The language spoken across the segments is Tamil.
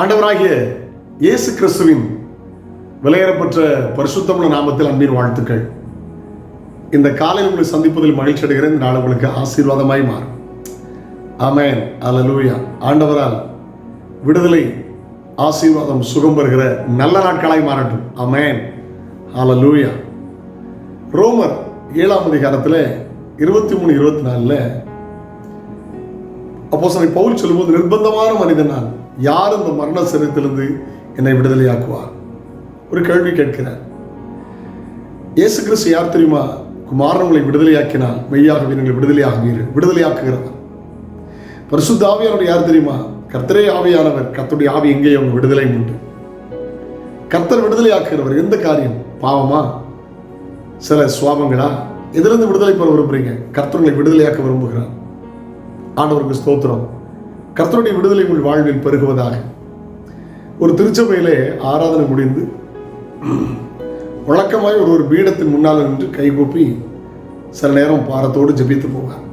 ஆண்டவராகிய இயேசு கிறிஸ்துவின் விலையேறப்பற்ற பரிசுத்தமுள்ள நாமத்தில் அன்பின் வாழ்த்துக்கள். இந்த காலையில் உங்களை சந்திப்பதில் மகிழ்ச்சி அடைகிறேன். இந்த நாள் உங்களுக்கு ஆசீர்வாதமாய் மாறும். அமையன் அல லூயா ஆண்டவரால் விடுதலை ஆசீர்வாதம் சுகம் பெறுகிற நல்ல நாட்களாய் மாறட்டும். ஆமென். லூயா ரோமர் ஏழாம் அதிகாரத்தில் இருபத்தி மூணு இருபத்தி நாலில் அப்போ பவுல் சொல்லும்போது நிர்பந்தமான மனிதன் நான். யார் இந்த மரண சரீரத்திலிருந்து என்னை விடுதலையாக்குவார்? ஒரு கேள்வி கேட்கிறார். இயேசு கிறிஸ்து யார் தெரியுமா? குமாரன் உங்களை விடுதலையாக்கினால் மெய்யாகவே நீங்கள் விடுதலையாகுவீர்கள். விடுதலையாக்குகிறவர். பரிசுத்த ஆவியானவர் யார் தெரியுமா? கர்த்தரே ஆவியானவர். கர்த்தருடைய ஆவி எங்கே? அவங்க விடுதலை உண்டு. கர்த்தர் விடுதலையாக்குகிறவர் எந்த காரியம்? பாவமா? சில சுவாபங்களா? எதிலிருந்து விடுதலை பெற விரும்புறீங்க? கர்த்தர்களை விடுதலையாக்க விரும்புகிறார். ஆண்டவருக்கு ஸ்தோத்திரம். கர்த்தருடைய விடுதலை உங்கள் வாழ்வில் பெருகுவதாக. ஒரு திருச்சபையிலே ஆராதனை முடிந்து வழக்கமாய் ஒரு ஒரு பீடத்தின் முன்னால் நின்று கைகூப்பி சில நேரம் பாரத்தோடு ஜெபித்து போவார்.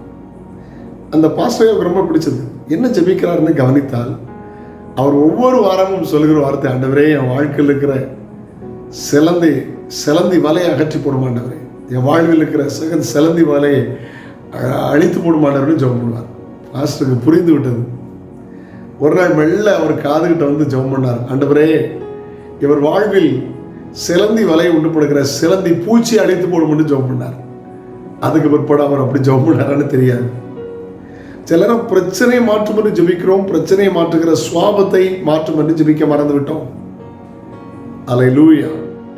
அந்த பாஸ்டரை எனக்கு ரொம்ப பிடிச்சது. என்ன ஜெபிக்கிறாருன்னு கவனித்தால் அவர் ஒவ்வொரு வாரமும் சொல்லுகிற வார்த்தை ஆண்டவரே என் வாழ்க்கையில் இருக்கிற சிலந்தி சிலந்தி வலையை அகற்றி போடுமாண்டவரே என் வாழ்வில் இருக்கிற சிகன் சிலந்தி வலையை அழித்து போடுமாண்டவர்னு ஜெபம் பண்ணுவார். பாஸ்டருக்கு புரிந்து விட்டது. ஒரு நாள் மெல்ல அவர் காதுகிட்ட வந்து ஜெபம் பண்ணார். ஆண்டவரே இவர் வாழ்வில் சிலந்தி வலை உண்டுபடுகிற சிலந்தி பூச்சி அடித்து போடும்னு ஜெபம் பண்ணார். அதுக்கு பிற்பாடு அவர் அப்படி ஜெபம் பண்ணாரான்னு தெரியாது. சிலரும் பிரச்சனையை மாற்றும் என்று ஜெபிக்கிறோம் பிரச்சனையை மாற்றுகிற சுவாபத்தை மாற்றும் என்று ஜெபிக்க மறந்து விட்டோம் அலை லூயா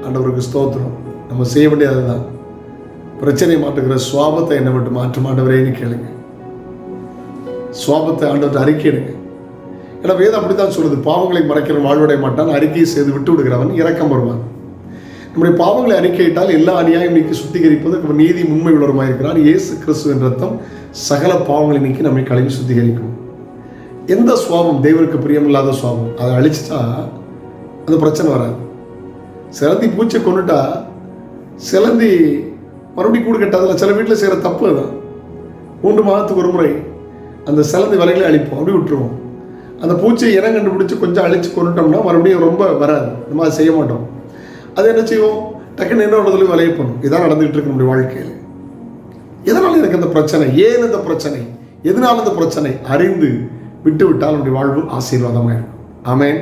ஆண்டவருக்கு ஸ்தோத்திரம். நம்ம செய்ய வேண்டியதுதான் பிரச்சனை மாற்றுகிற சுவாபத்தை என்ன மட்டும் மாற்ற மாட்டவரேன்னு கேளுங்க. சுவாபத்தை ஆண்டவர்கிட்ட அறிக்கையிடுங்க ஏன்னா வேதம் அப்படித்தான் சொல்லுது. பாவங்களை மறைக்கிற வாழ்வடைய மாட்டான் அறிக்கையை செய்து விட்டு விடுகிறவன் இறக்கம் வருவான். நம்முடைய பாவங்களை அறிக்கையிட்டால் எல்லா அநியாயம் நீக்கி சுத்திகரிப்பது நம்ம நீதி உண்மை உள்ளவருமாய் இருக்கிறார் இயேசு கிறிஸ்துவின் ரத்தம் சகல பாவங்களை நீக்கி நம்மை கழுவி சுத்திகரிக்கும். எந்த சுவாபம்? தெய்வருக்கு பிரியமில்லாத சுவாபம். அதை அழிச்சிட்டா அந்த பிரச்சனை வராது. சிலந்தி பூச்சை கொண்டுட்டா சிலந்தி மறுபடியும் கூடு கட்டாதில்ல சில வீட்டில் செய்கிற தப்பு அதுதான். மூன்று மாதத்துக்கு ஒரு முறை அந்த சிலந்தி வலைகளை அழிப்போம். அப்படி விட்டுருவோம். அந்த பூச்சியை இனம் கண்டுபிடிச்சி கொஞ்சம் அழிச்சு கொண்டுட்டோம்னா மறுபடியும் ரொம்ப வராது. நம்ம அதை செய்ய மாட்டோம். அது என்ன செய்வோம் டக்குன்னு என்ன இடத்துல விளைய போகணும் இதான் நடந்துகிட்டு இருக்கு நம்முடைய வாழ்க்கையில். எதனால் எனக்கு அந்த பிரச்சனை? ஏன் இந்த பிரச்சனை? எதனால் இந்த பிரச்சனை? அறிந்து விட்டு விட்டால் நம்முடைய வாழ்வு ஆசீர்வாதமாக இருக்கும். ஆமேன்.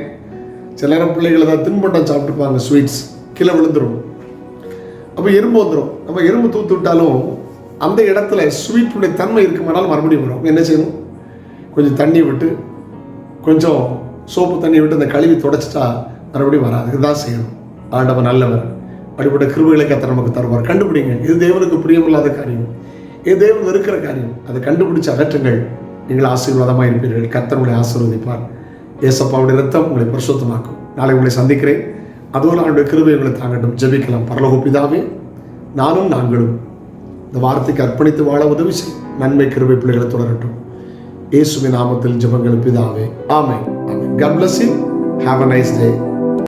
சில நேரம் பிள்ளைகள் ஏதாவது தின்பண்டம் சாப்பிட்டுப்பாங்க ஸ்வீட்ஸ் கீழே விழுந்துரும். அப்போ எறும்பு வந்துடும் நம்ம எறும்பு தூத்து விட்டாலும் அந்த இடத்துல ஸ்வீட்டுடைய தன்மை இருக்குமானால் மறுபடியும் வரும். என்ன செய்யணும்? கொஞ்சம் தண்ணி விட்டு கொஞ்சம் சோப்பு தண்ணி விட்டு அந்த கழுவி தொடச்சிட்டா மறுபடியும் வராது. இதுதான் செய்யணும் ஆண்டவன் நல்லவர். அப்படிப்பட்ட கிருவிகளை கத்த நமக்கு தருவார். கண்டுபிடிங்க. இது தேவனுக்கு பிரியமில்லாத காரியம். இது தேவன் இருக்கிற காரியம். அதை கண்டுபிடிச்சு அகற்றுங்கள். நீங்கள் ஆசீர்வாதமாக இருப்பீர்கள். கர்த்தர் உங்களை ஆசீர்வதிப்பார். ஏசப்பாவுடைய ரத்தம் உங்களை பரிசுத்தமாக்கும். நாளை உங்களை சந்திக்கிறேன். அதுவும் அவருடைய கிருபை உங்களை தாங்கட்டும். ஜெபிக்கலாம். பரலோக நானும் நாங்களும் இந்த வார்த்தைக்கு அர்ப்பணித்து வாழ உதவி செய். நன்மை கிருபை பிள்ளைகளை தொடரட்டும். இயேசுவின் நாமத்தில் ஜெபங்கள் பிதாவே ஆமென். ஆமென். God bless you Have a nice day